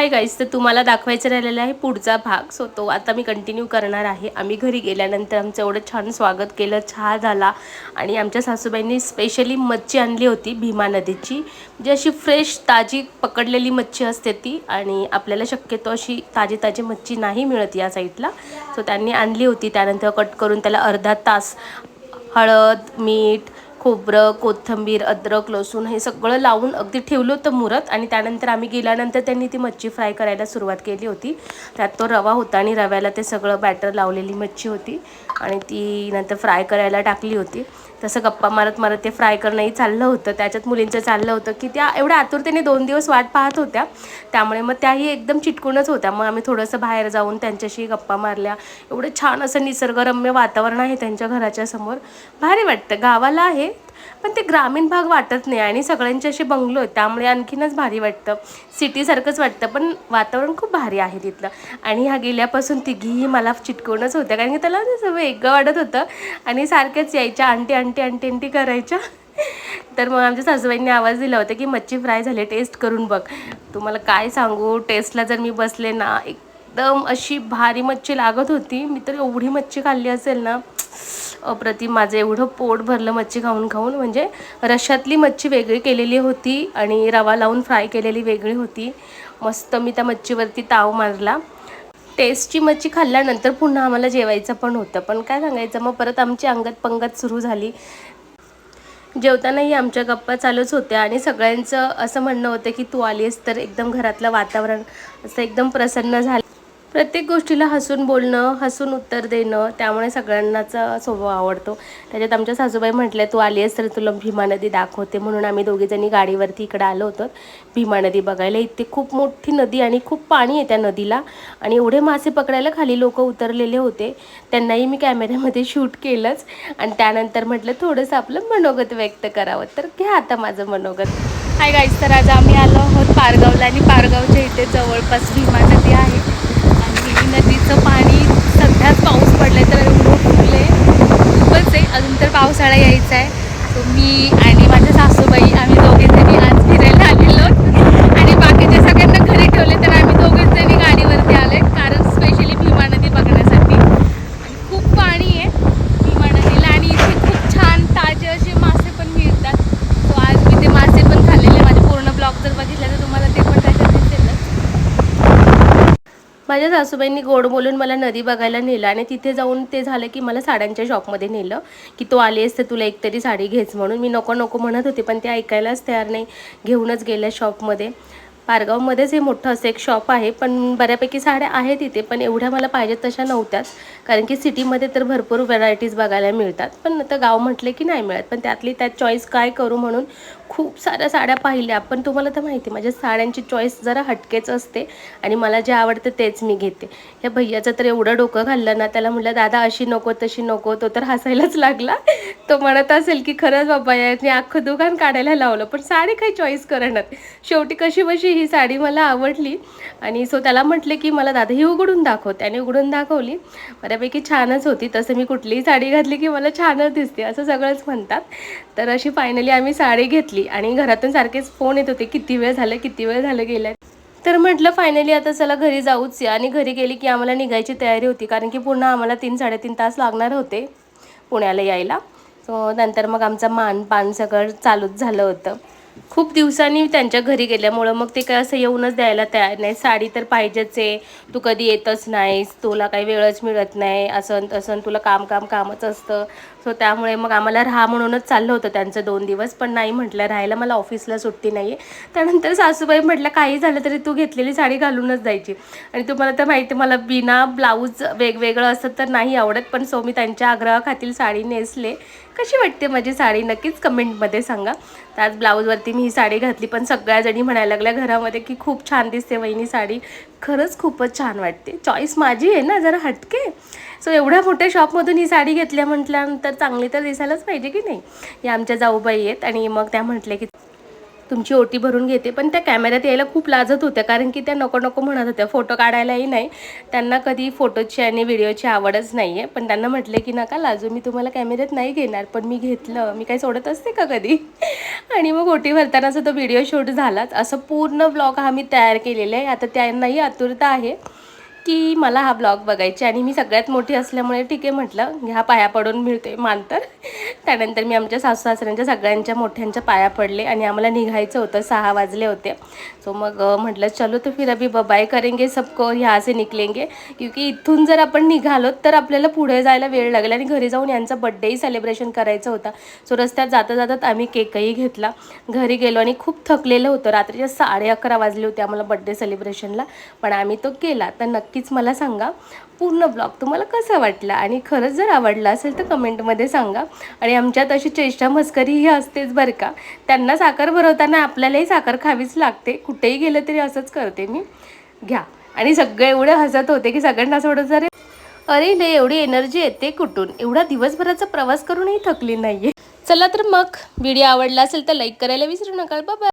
Hi guys तर तुम्हाला दाखवायचं राहिलेला आहे पुढचा भाग. सो तो आता मी कंटिन्यू करणार आहे. आम्ही घरी गेल्यानंतर आमचं एवढं छान स्वागत केलं. चहा झाला आणि आमच्या सासूबाईंनी स्पेशली मच्छी आणली होती भीमा नदीची. जी अशी फ्रेश ताजी पकडलेली मच्छी असते ती आणि आपल्याला शक्यतो अशी ताजी ताजी मच्छी नाही मिळत या साईडला सो त्यांनी आणली होती. त्यानंतर कट करून त्याला अर्धा तास हळद मीठ खोबरं कोथिंबीर अद्रक लसूण हे सगळं लावून अगदी ठेवलं होतं मुरत आणि त्यानंतर आम्ही गेल्यानंतर त्यांनी ती मच्छी फ्राय करायला सुरुवात केली होती. त्यात तो रवा होता आणि रव्याला ते सगळं बॅटर लावलेली मच्छी होती आणि ती नंतर फ्राय करायला टाकली होती. तसं गप्पा मारत मारत ते फ्राय करणंही चाललं होतं. त्याच्यात मुलींचं चाललं होतं की त्या एवढ्या आतुरतेने दोन दिवस वाट पाहत होत्या. त्यामुळे मग त्याही एकदम चिटकूनच होत्या. मग आम्ही थोडंसं बाहेर जाऊन त्यांच्याशी गप्पा मारल्या. एवढं छान असं निसर्गरम्य वातावरण आहे त्यांच्या घराच्या समोर. भारी वाटतं. गावाला आहे. पण ते ग्रामीण भाग वाटत नाही आणि सगळ्यांचे असे बंगलो आहेत त्यामुळे आणखीनच भारी वाटतं. सिटीसारखंच वाटतं पण वातावरण खूप भारी आहे तिथलं. आणि ह्या गेल्यापासून तिघीही मला चिटकवूनच होत्या कारण की त्याला असं वेगळं वाटत होतं. आणि सारख्याच यायच्या आंटी आंटी आंटी आंटी करायच्या. तर मग आमच्या सासूबाईंनी आवाज दिला होता की मच्छी फ्राय झाली टेस्ट करून बघ. तुम्हाला काय सांगू? टेस्टला जर मी बसले ना एकदम अशी भारी मच्छी लागत होती. मी तर एवढी मच्छी खाल्ली असेल ना. अप्रतिम माझं एवढं पोट भरलं मच्छी खाऊन खाऊन. म्हणजे रश्यातली मच्छी वेगळी केलेली होती आणि रवा लावून फ्राय केलेली वेगळी होती. मस्त मी त्या मच्छीवरती ताव मारला. टेस्टची मच्छी खाल्ल्यानंतर पुन्हा आम्हाला जेवायचं पण होतं. पण काय सांगायचं मग परत आमची अंगत पंगत सुरू झाली. जेवतानाही आमच्या गप्पा चालूच होत्या आणि सगळ्यांचं असं म्हणणं होतं की तू आलीस तर एकदम घरातलं वातावरण असं एकदम प्रसन्न झालं. प्रत्येक गोष्टीला हसून बोलणं हसून उत्तर देणं त्यामुळे सगळ्यांनाचा स्वभाव आवडतो. त्याच्यात आमच्या सासूबाई म्हटल्या तू आली आहेस तर तुला भीमा नदी दाखवते. म्हणून आम्ही दोघीजणी गाडीवरती इकडे आलो होतो भीमा नदी बघायला. इथे खूप मोठी नदी आणि खूप पाणी आहे त्या नदीला. आणि एवढे मासे पकडायला खाली लोक उतरलेले होते. त्यांनाही मी कॅमेऱ्यामध्ये शूट केलंच. आणि त्यानंतर म्हटलं थोडंसं आपलं मनोगत व्यक्त करावं. तर घ्या आता माझं मनोगत. हाय गाईज तर आज आम्ही आलो आहोत पारगावला आणि पारगावच्या इथे जवळपास भीमा नदी आहे. नदीचं पाणी सध्याच पाऊस पडलाय तर एवढं फुले खूपच आहे अजून तर पावसाळा यायचा आहे सो मी आणि माझ्या सासू आम्ही दोघे जणी आज फिरायला आलेलो आहोत. आणि बाकीच्या सगळ्यांना घरी ठेवले तर आम्ही दोघेच जणी गाडीवरती आले कारण स्पेशली भीमा नदी बघण्यासाठी आणि खूप पाणी आहे भीमा नदीला आणि इथे खूप छान ताजे असे मासे पण मिळतात सो आज मी ते मासे पण खाल्लेले माझे पूर्ण ब्लॉग जर बघितला तर तुम्हाला ते पण त्याच्यात दिसेलच माझ्या सासूबाईंनी गोड बोलून मला नदी बघायला नेलं आणि तिथे जाऊन ते झालं की मला साड्यांच्या शॉपमध्ये नेलं की तू आली आहेस तर तुला एकतरी साडी घेच म्हणून. मी नको नको म्हणत होते पण ते ऐकायलाच तयार नाही. घेऊनच गेल्या शॉपमध्ये. पारगावमध्येच हे मोठं असं एक शॉप आहे पण बऱ्यापैकी साड्या आहेत तिथे पण एवढ्या मला पाहिजेत तशा नव्हत्याच कारण की सिटीमध्ये तर भरपूर व्हरायटीज बघायला मिळतात पण आता गाव म्हटले की नाही मिळत पण त्यातली त्यात चॉईस काय करू म्हणून खूप साऱ्या साड्या पाहिल्या पण तुम्हाला तर माहिती आहे, माझ्या साड्यांची चॉईस जरा हटकेच असते आणि मला जे आवडतं तेच मी घेते. ह्या भैयाचं तर एवढं डोकं घाललं ना त्याला म्हटलं दादा अशी नको तशी नको. तो तर हसायलाच लागला. तो म्हणत असेल की खरंच बाबा याने अख्खं दुकान काढायला लावलं पण साडी काही चॉईस करणार. शेवटी कशी बशी ही साडी मला आवडली आणि सो त्याला म्हटले की मला दादा ही उघडून दाखव. त्याने उघडून दाखवली. बऱ्यापैकी छानच होती. तसं मी कुठलीही साडी घातली की मला छानच दिसते असं सगळंच म्हणतात. तर अशी फायनली आम्ही साडी घेतली. आणि घरातून सारखेच फोन येत होते किती वेळ झालं किती वेळ झालं गेलं तर म्हटलं फायनली आता चला घरी जाऊच. या आणि घरी गेली की आम्हाला निघायची तयारी होती कारण की पुन्हा आम्हाला तीन साडेतीन तास लागणार होते पुण्याला यायला. सो नंतर मग आमचं मान पान सगळं चालूच झालं होतं. खूप दिवसांनी त्यांच्या घरी गेल्यामुळं मग ते काय असं येऊनच द्यायला तयार नाही. साडी तर पाहिजेच आहे. तू कधी येतच नाहीस. तुला काही वेळच मिळत नाही. असं तसं तुला काम काम कामच असतं. सो त्यामुळे मग आम्हाला राहा म्हणूनच चाललं होतं त्यांचं दोन दिवस. पण नाही म्हटलं राहायला मला ऑफिसला सुट्टी नाही आहे त्यानंतर सासूबाई म्हटलं काही झालं तरी तू घेतलेली साडी घालूनच जायची आणि तुम्हाला तर माहिती आहे, मला बिना ब्लाऊज वेगवेगळं असं तर नाही आवडत. पण सो मी त्यांच्या आग्रहाखातील साडी नेसले. कशी वाटते माझी साडी? नक्कीच कमेंटमध्ये सांगा. तर आज ब्लाऊजवरती मी ही साडी घातली पण सगळ्या जणी म्हणायला लागल्या घरामध्ये की खूप छान दिसते वहिनी साडी. खरंच खूपच छान वाटते. चॉईस माझी आहे ना जरा हटके. सो एवढ्या मोठ्या शॉपमधून ही साडी घेतल्या म्हटल्यानंतर चांगली तर दिसायलाच पाहिजे की नाही? या आमच्या जाऊबाई आहेत आणि मग त्या म्हटल्या की तुमची ओटी भरून घेते. पण त्या कॅमेऱ्यात यायला खूप लाजत होत्या. कारण की त्या नको नको म्हणत होत्या. फोटो काढायलाही नाही. त्यांना कधी फोटोची आणि व्हिडिओची आवडच नाही आहे पण त्यांना म्हटले की नका लाजू मी तुम्हाला कॅमेऱ्यात नाही घेणार. पण मी घेतलं. मी काही सोडत असते का कधी? आणि मग ओटी भरतानाचा तो व्हिडिओ शूट झालाच. असं पूर्ण ब्लॉग हा मी तयार केलेला आहे. आता त्यांनाही आतुरता आहे. की मला हा ब्लॉग बघायची आणि मी सगळ्यात मोठी असल्यामुळे ठीक आहे म्हटलं ह्या पाया पडून मिळते मान तर त्यानंतर मी आमच्या सासू सासऱ्यांच्या सगळ्यांच्या मोठ्यांच्या पाया पडले आणि आम्हाला निघायचं होतं सहा वाजले होते. सो मग म्हटलं चलो तर फिर अभी बबाय करेंगे सबको ह्या से निकलेंगे. क्योंकि इथून जर आपण निघालो तर आपल्याला पुढे जायला वेळ लागेल आणि घरी जाऊन यांचा बड्डेही सेलिब्रेशन करायचं होता. सो रस्त्यात जाता जातात आम्ही केकही घेतला. घरी गेलो आणि खूप थकलेलं होतं. रात्रीच्या साडे अकरा वाजले होते आम्हाला बड्डे सेलिब्रेशनला पण आम्ही तो केला. तर नक्की नक्कीच मला सांगा. पूर्ण ब्लॉग तुम्हाला कसा वाटला? आणि खरंच जर आवडला असेल तर कमेंटमध्ये सांगा. आणि आमच्यात अशी चेष्टा मस्करी ही असतेच बरं का. त्यांना साखर भरवताना आपल्यालाही साखर खावीच लागते. कुठेही गेलं तरी असंच करते मी. घ्या. आणि सगळे एवढे हसत होते की सगळ्यांना असं वाटत अरे अरे नाही एवढी एनर्जी येते कुठून? एवढा दिवसभराचा प्रवास करूनही थकली नाहीये. चला तर मग. व्हिडिओ आवडला असेल तर लाईक करायला विसरू नका. बाबा